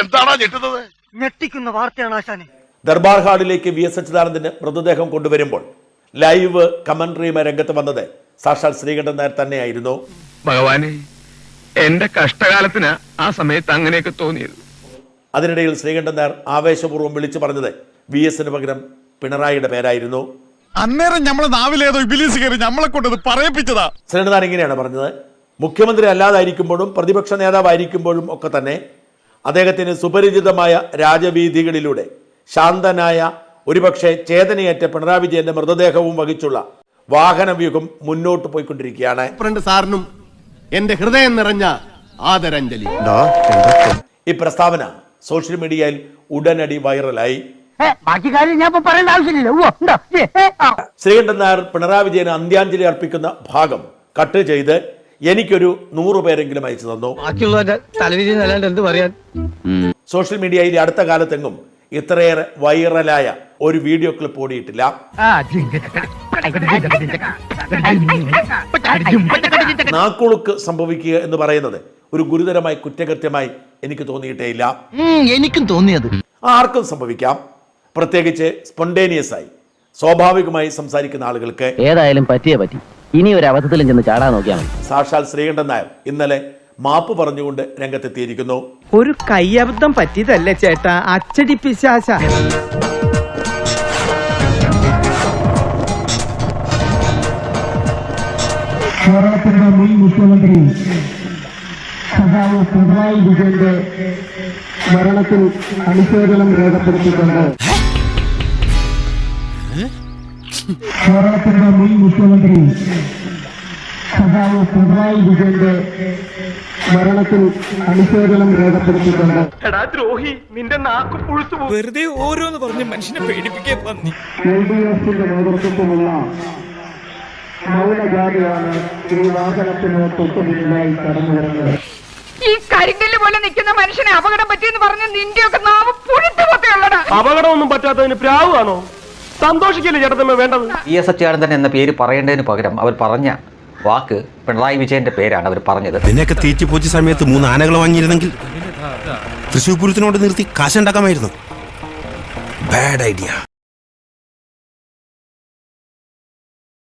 എന്താണോ ഞെട്ടുന്നത്? ഞെട്ടിക്കുന്ന വാർത്തയാണ് ആശാനെ. ദർബാർ ഹാളിലേക്ക് വി എസ് അച്യുതാനന്ദന്റെ മൃതദേഹം കൊണ്ടുവരുമ്പോൾ ലൈവ് കമന്ററിയുമായി രംഗത്ത് വന്നത് സാക്ഷാൽ ശ്രീകണ്ഠൻ നായർ തന്നെയായിരുന്നു. ഭഗവാനെ എന്റെ കഷ്ടകാലത്തിന് ആ സമയത്ത് അങ്ങനെയൊക്കെ തോന്നിയത്. അതിനിടയിൽ ശ്രീകണ്ഠൻ നായർ ആവേശപൂർവം വിളിച്ചു പറഞ്ഞത് വി എസിന് പകരം പിണറായിയുടെ പേരായിരുന്നു. അന്നേരം നമ്മളെ നാവിലേതോ ഇബിലീസ് കയറി നമ്മളെ കൊണ്ടത് പറയിപ്പിച്ചതാ. ശ്രീകണ്ഠൻ നായർ ഇങ്ങനെയാണ് പറഞ്ഞത്. മുഖ്യമന്ത്രി അല്ലാതായിരിക്കുമ്പോഴും പ്രതിപക്ഷ നേതാവായിരിക്കുമ്പോഴും ഒക്കെ തന്നെ അദ്ദേഹത്തിന് സുപരിചിതമായ രാജവീഥികളിലൂടെ ശാന്തനായ ഒരുപക്ഷെ ചേതനയേറ്റ പിണറായി വിജയന്റെ മൃതദേഹവും വഹിച്ചുള്ള വാഹനവ്യൂഹം മുന്നോട്ട് പോയിക്കൊണ്ടിരിക്കുകയാണ്. ഫ്രണ്ട് സാറിനും എന്റെ ഹൃദയം നിറഞ്ഞ ആദരാഞ്ജലി. ഈ പ്രസ്താവന സോഷ്യൽ മീഡിയയിൽ ഉടനടി വൈറലായി. ബാക്കി കാര്യം ഞാൻ ഇപ്പൊ പറയേണ്ട ആവശ്യമില്ല. ശ്രീകണ്ഠൻ നായർ പിണറായി വിജയന് അന്ത്യാഞ്ജലി അർപ്പിക്കുന്ന ഭാഗം കട്ട് ചെയ്ത് എനിക്കൊരു നൂറ് പേരെങ്കിലും അയച്ചു തന്നു. എന്ത് പറയാൻ? സോഷ്യൽ മീഡിയയിൽ അടുത്ത കാലത്തെങ്ങും ഇത്രയേറെ വൈറലായ ഒരു വീഡിയോ ക്ലിപ്പ് ഓടിയിട്ടില്ല. നാക്കുളുക്ക് സംഭവിക്കുക എന്ന് പറയുന്നത് ഒരു ഗുരുതരമായി കുറ്റകൃത്യമായി എനിക്ക് തോന്നിയിട്ടേയില്ല എനിക്കും തോന്നിയത്. ആർക്കും സംഭവിക്കാം. പ്രത്യേകിച്ച് സ്പോണ്ടേനിയസ് ആയി. സ്വാഭാവികമായി സംസാരിക്കുന്ന ആളുകൾക്ക് ഏതായാലും പറ്റിയേ പറ്റി. ഇനി ഒരു അവധത്തിലും ചെന്ന് ചാടാൻ നോക്കിയാൽ മതി. സാക്ഷാൽ ശ്രീകണ്ഠൻ നായർ ഇന്നലെ മാപ്പ് പറഞ്ഞുകൊണ്ട് രംഗത്തെത്തിയിരിക്കുന്നു. ഒരു കയ്യബദ്ധം പറ്റിയതല്ലേ ചേട്ടാ? അച്ചടി പിശാശ. കേരളത്തിന്റെ മുൻ മുഖ്യമന്ത്രി സഹായ പിണറായി വിജയന്റെ മരണത്തിൽ അനുശോചനം രേഖപ്പെടുത്തിക്കൊണ്ട് കേരളത്തിന്റെ മുൻ മുഖ്യമന്ത്രി സഖാവ് പിണറായി വിജയന്റെ മരണത്തിൽ അനുശോചനം രേഖപ്പെടുത്തിക്കൊണ്ട് എടാ ദ്രോഹി നിന്റെ നാക്ക് പുഴുത്തു വെറുതെ ഓരോന്ന് പറഞ്ഞ് മനുഷ്യനെ പേടിപ്പിക്കാൻ പന്നി. എൽ ഡി എഫിന്റെ നേതൃത്വത്തിലുള്ള മൗനജാതിയാണ് ഈ വാഹനത്തിന് തൊട്ടുപിന്നിലായി കടന്നു വരുന്നത്. ഈ കരിങ്കല്ല് പോലെ നിൽക്കുന്ന മനുഷ്യനെ അപകടം പറ്റിയെന്ന് പറഞ്ഞ നിന്റെയൊക്കെ നാവ് പുഴുത്തു പൊത്തയുള്ളടാ അപകടമൊന്നും പറ്റാത്തതിന് പ്രാവാണോ സന്തോഷിക്കല്ലേ ചേട്ടത്തമ്മ വേണ്ടത്? ഇ എസ് അച്യുതാനന്ദൻ എന്ന പേര് പറയേണ്ടതിന് പകരം അവർ പറഞ്ഞ വാക്ക് പിണറായി വിജയന്റെ പേരാണ് അവർ പറഞ്ഞത്. നിന്നെയൊക്കെ തീറ്റി പൂച്ച സമയത്ത് മൂന്ന് ആനകൾ വാങ്ങിയിരുന്നെങ്കിൽ തൃശ്ശൂർ പൂരത്തിനോട് നിർത്തി കാശുണ്ടാക്കാമായിരുന്നു ബാഡ് ഐഡിയ